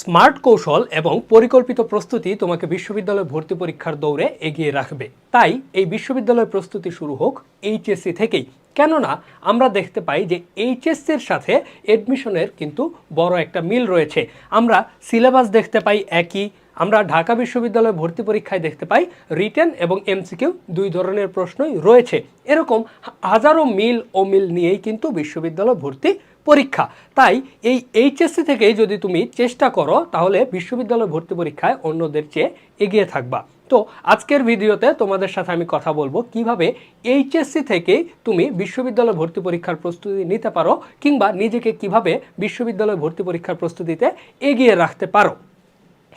Smart কৌশল এবং পরিকল্পিত প্রস্তুতি তোমাকে বিশ্ববিদ্যালয় ভর্তি পরীক্ষার দৌড়ে এগিয়ে রাখবে। তাই এই বিশ্ববিদ্যালয় প্রস্তুতি শুরু হোক এইচএসসি থেকেই। কেননা, আমরা দেখতে পাই যে এইচএসসির সাথে এডমিশনের কিন্তু বড় একটা মিল রয়েছে। আমরা সিলেবাস দেখতে পাই একই, আমরা ঢাকা বিশ্ববিদ্যালয় ভর্তি পরীক্ষায় দেখতে পাই রিটেন এবং এমসিকিউ দুই ধরনের প্রশ্নই রয়েছে। এরকম হাজারো মিল ও মিল নিয়েই কিন্তু বিশ্ববিদ্যালয় ভর্তি পরীক্ষা। তাই এই এইচএসসি থেকেই যদি তুমি চেষ্টা করো, তাহলে বিশ্ববিদ্যালয় ভর্তি পরীক্ষায় অন্যদের চেয়ে এগিয়ে থাকবা। তো আজকের ভিডিওতে তোমাদের সাথে আমি কথা বলব কীভাবে এইচএসসি থেকেই তুমি বিশ্ববিদ্যালয় ভর্তি পরীক্ষার প্রস্তুতি নিতে পারো কিংবা নিজেকে কীভাবে বিশ্ববিদ্যালয় ভর্তি পরীক্ষার প্রস্তুতিতে এগিয়ে রাখতে পারো।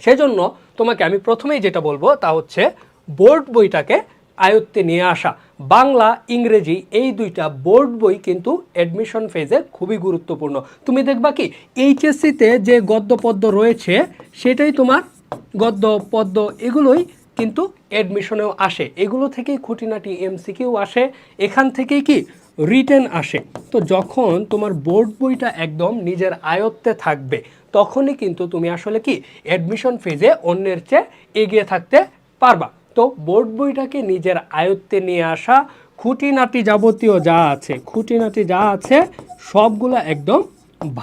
সেজন্য তোমাকে আমি প্রথমেই যেটা বলব তা হচ্ছে বোর্ড বইটাকে আয়ত্তে নিয়ে আসা। বাংলা, ইংরেজি এই দুইটা বোর্ড বই কিন্তু অ্যাডমিশন ফেজে খুবই গুরুত্বপূর্ণ। তুমি দেখবা কি এইচএসসিতে যে গদ্য পদ্য রয়েছে, সেটাই তোমার গদ্য পদ্য এগুলোই কিন্তু অ্যাডমিশনেও আসে। এগুলো থেকেই খুঁটিনাটি এমসিকিউ আসে, এখান থেকেই কি রিটেন আসে। তো যখন তোমার বোর্ড বইটা একদম নিজের আয়ত্তে থাকবে, তখনই কিন্তু তুমি আসলে কি অ্যাডমিশন ফেজে অন্যের চেয়ে এগিয়ে থাকতে পারবা। বোর্ড বইটাকে নিজের আয়ত্তে নিয়ে আসা খুঁটিনাটি যাবতীয় যা আছে, খুঁটিনাটি যা আছে, সবগুলো একদম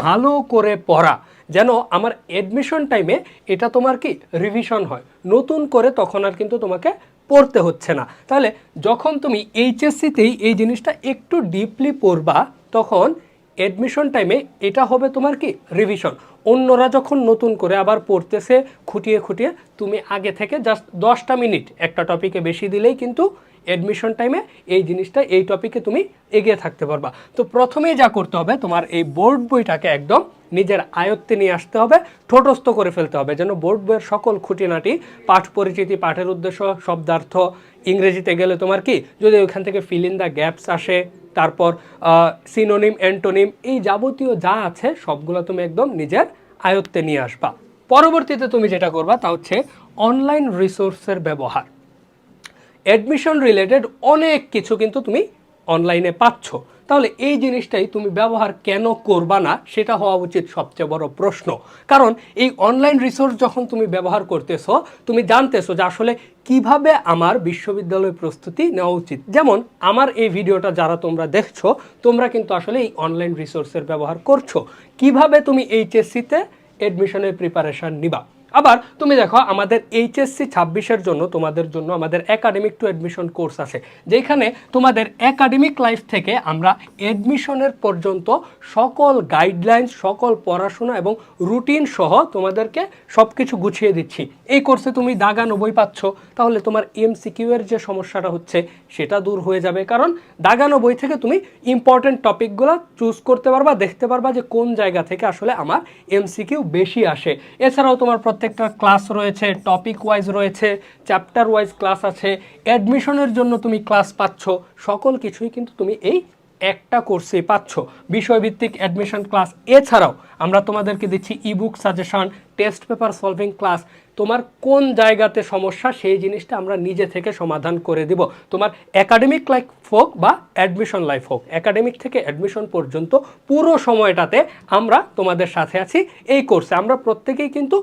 ভালো করে পড়া। যেন আমার অ্যাডমিশন টাইমে এটা তোমার কি রিভিশন হয়। নতুন করে তখন আর কিন্তু তোমাকে পড়তে হচ্ছে না। তাহলে যখন তুমি এইচএসসিতেই এই জিনিসটা একটু ডিপলি পড়বা, তখন অ্যাডমিশন টাইমে এটা হবে তোমার কি রিভিশন অন্যরা যখন নতুন করে আবার পড়তেছে, খুঁটিয়ে খুঁটিয়ে, তুমি আগে থেকে জাস্ট দশটা মিনিট একটা টপিকে বেশি দিলেই কিন্তু অ্যাডমিশন টাইমে এই জিনিসটা, এই টপিকে তুমি এগিয়ে থাকতে পারবা। তো প্রথমেই যা করতে হবে, তোমার এই বোর্ড বইটাকে একদম নিজের আয়ত্তে নিয়ে আসতে হবে, ঠোঁটস্থ করে ফেলতে হবে, যেন বোর্ড বইয়ের সকল খুঁটিনাটি, পাঠ পরিচিতি, পাঠের উদ্দেশ্য, শব্দার্থ, ইংরেজিতে গেলে তোমার কি, যদি ওইখান থেকে ফিল ইন দ্য গ্যাপস আসে তারপর সিনোনিম অ্যান্টোনিম এই যাবতীয় যা আছে সবগুলো তুমি একদম নিজের আয়ত্তে নিয়ে আসবা। পরবর্তীতে তুমি যেটা করবা তা হচ্ছে অনলাইন রিসোর্সের ব্যবহার। অ্যাডমিশন রিলেটেড অনেক কিছু কিন্তু তুমি অনলাইনে পাচ্ছ। তাহলে এই জিনিসটাই তুমি ব্যবহার কেন করবা না, সেটা হওয়া উচিত সবচেয়ে বড় প্রশ্ন। কারণ এই অনলাইন রিসোর্স যখন তুমি ব্যবহার করতেছো, তুমি জানতেছো যে আসলে কীভাবে আমার বিশ্ববিদ্যালয় প্রস্তুতি নেওয়া উচিত। যেমন আমার এই ভিডিওটা যারা তোমরা দেখছ, তোমরা কিন্তু আসলে এই অনলাইন রিসোর্সের ব্যবহার করছ। কীভাবে তুমি এইচএসসিতে অ্যাডমিশনের প্রিপারেশন নিবা? আবার তুমি দেখো, আমাদের এইচএসসি ছাব্বিশের জন্য তোমাদের জন্য আমাদের একাডেমিক টু অ্যাডমিশন কোর্স আছে। যেখানে তোমাদের একাডেমিক লাইফ থেকে আমরা অ্যাডমিশনের পর্যন্ত সকল গাইডলাইন্স সকল পড়াশোনা এবং রুটিন সহ তোমাদেরকে সব কিছু গুছিয়ে দিচ্ছি। এই কোর্সে তুমি দাগানো বই পাচ্ছ, তাহলে তোমার এমসিকিউ এর যে সমস্যাটা হচ্ছে, সেটা দূর হয়ে যাবে। কারণ দাগানো বই থেকে তুমি ইম্পর্টেন্ট টপিকগুলো চুজ করতে পারবা, দেখতে পারবা যে কোন জায়গা থেকে আসলে আমার এমসিকিউ বেশি আসে। এছাড়াও তোমার প্রত্যেকটা ক্লাস রয়েছে টপিক ওয়াইজ রয়েছে চ্যাপ্টার ওয়াইজ ক্লাস আছে অ্যাডমিশনের জন্য তুমি ক্লাস পাচ্ছ, সকল কিছুই কিন্তু তুমি এই একটা কোর্সে পাচ্ছ। বিষয়ভিত্তিক অ্যাডমিশন ক্লাস এছাড়াও আমরা তোমাদেরকে দিচ্ছি ebook suggestion test paper solving class তোমার কোন জায়গাতে সমস্যা, সেই জিনিসটা আমরা নিজে থেকে সমাধান করে দিব। তোমার একাডেমিক লাইফ হোক বা অ্যাডমিশন লাইফ হোক একাডেমিক থেকে অ্যাডমিশন পর্যন্ত পুরো সময়টাতে আমরা তোমাদের সাথে আছি এই কোর্সে আমরা প্রত্যেকেই কিন্তু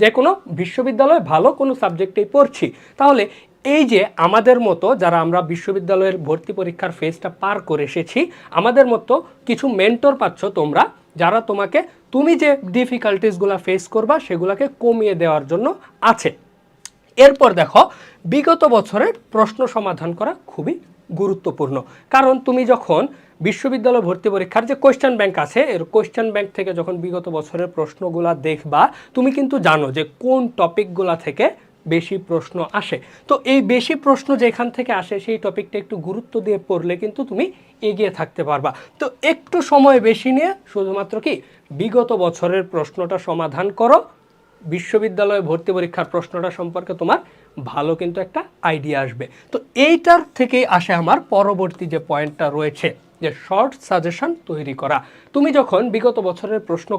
যে কোনো বিশ্ববিদ্যালয়ে ভালো কোনো সাবজেক্টেই পড়ছি। তাহলে এই যে আমাদের মতো যারা আমরা বিশ্ববিদ্যালয়ের ভর্তি পরীক্ষার ফেজটা পার করে এসেছি, আমাদের মতো কিছু মেন্টর পাচ্ছ তোমরা, যারা তোমাকে তুমি যে ডিফিকাল্টিসগুলো ফেস করবা সেগুলোকে কমিয়ে দেওয়ার জন্য আছে। এরপর দেখো, বিগত বছরের প্রশ্ন সমাধান করা খুবই গুরুত্বপূর্ণ। কারণ তুমি যখন বিশ্ববিদ্যালয় ভর্তি পরীক্ষার যে কোয়েশ্চেন ব্যাংক আছে, এর কোয়েশ্চেন ব্যাংক থেকে যখন বিগত বছরের প্রশ্নগুলা দেখবা, তুমি কিন্তু জানো যে কোন টপিকগুলা থেকে বেশি প্রশ্ন আসে। তো এই বেশি প্রশ্ন যেখান থেকে আসে, সেই টপিকটা একটু গুরুত্ব দিয়ে পড়লে কিন্তু তুমি এগিয়ে থাকতে পারবা। তো একটু সময় বেশি নিয়ে শুধুমাত্র কি, বিগত বছরের প্রশ্নটা সমাধান করো। বিশ্ববিদ্যালয়ে ভর্তি পরীক্ষার প্রশ্নটা সম্পর্কে তোমার ভালো কিন্তু একটা আইডিয়া আসবে। তো এইটার থেকেই আসে আমার পরবর্তী যে পয়েন্টটা রয়েছে। যে শর্ট সাজেশন তৈরি করা। তুমি যখন বিগত বছরের প্রশ্ন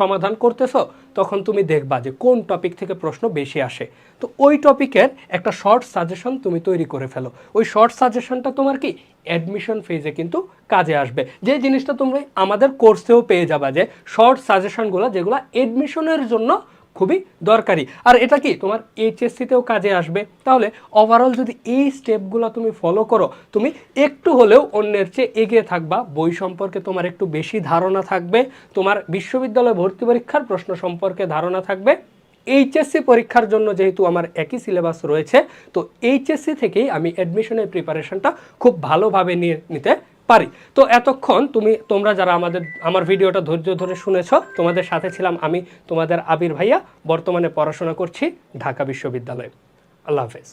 সমাধান করতেছো, তখন তুমি দেখবা যে কোন টপিক থেকে প্রশ্ন বেশি আসে। তো ওই টপিকের একটা শর্ট সাজেশন তুমি তৈরি করে ফেলো। ওই শর্ট সাজেশনটা তোমার কি? অ্যাডমিশন ফেজে কিন্তু কাজে আসবে। যে জিনিসটা তোমরা আমাদের কোর্সেও পেয়ে যাবা যে শর্ট সাজেশনগুলো যেগুলো অ্যাডমিশনের জন্য খুবই দরকারি। আর এটা কি? তোমার এইচএসসিতেও কাজে আসবে। তাহলে ওভারঅল যদি এই স্টেপগুলো তুমি ফলো করো, তুমি একটু হলেও অন্যের চেয়ে এগিয়ে থাকবা। বই সম্পর্কে তোমার একটু বেশি ধারণা থাকবে। তোমার বিশ্ববিদ্যালয় ভর্তি পরীক্ষার প্রশ্ন সম্পর্কে ধারণা থাকবে। এইচএসসি পরীক্ষার জন্য যেহেতু আমার একই সিলেবাস রয়েছে, তো এইচএসসি থেকেই আমি অ্যাডমিশনের প্রিপারেশনটা খুব ভালোভাবে নিয়ে নিতে পারি। তো এতক্ষণ তুমি, তোমরা যারা আমাদের, আমার ভিডিওটা ধৈর্য ধরে শুনেছ, তোমাদের সাথে ছিলাম আমি, তোমাদের আবির ভাইয়া। বর্তমানে পড়াশোনা করছি ঢাকা বিশ্ববিদ্যালয়ে। আল্লাহ হাফেজ।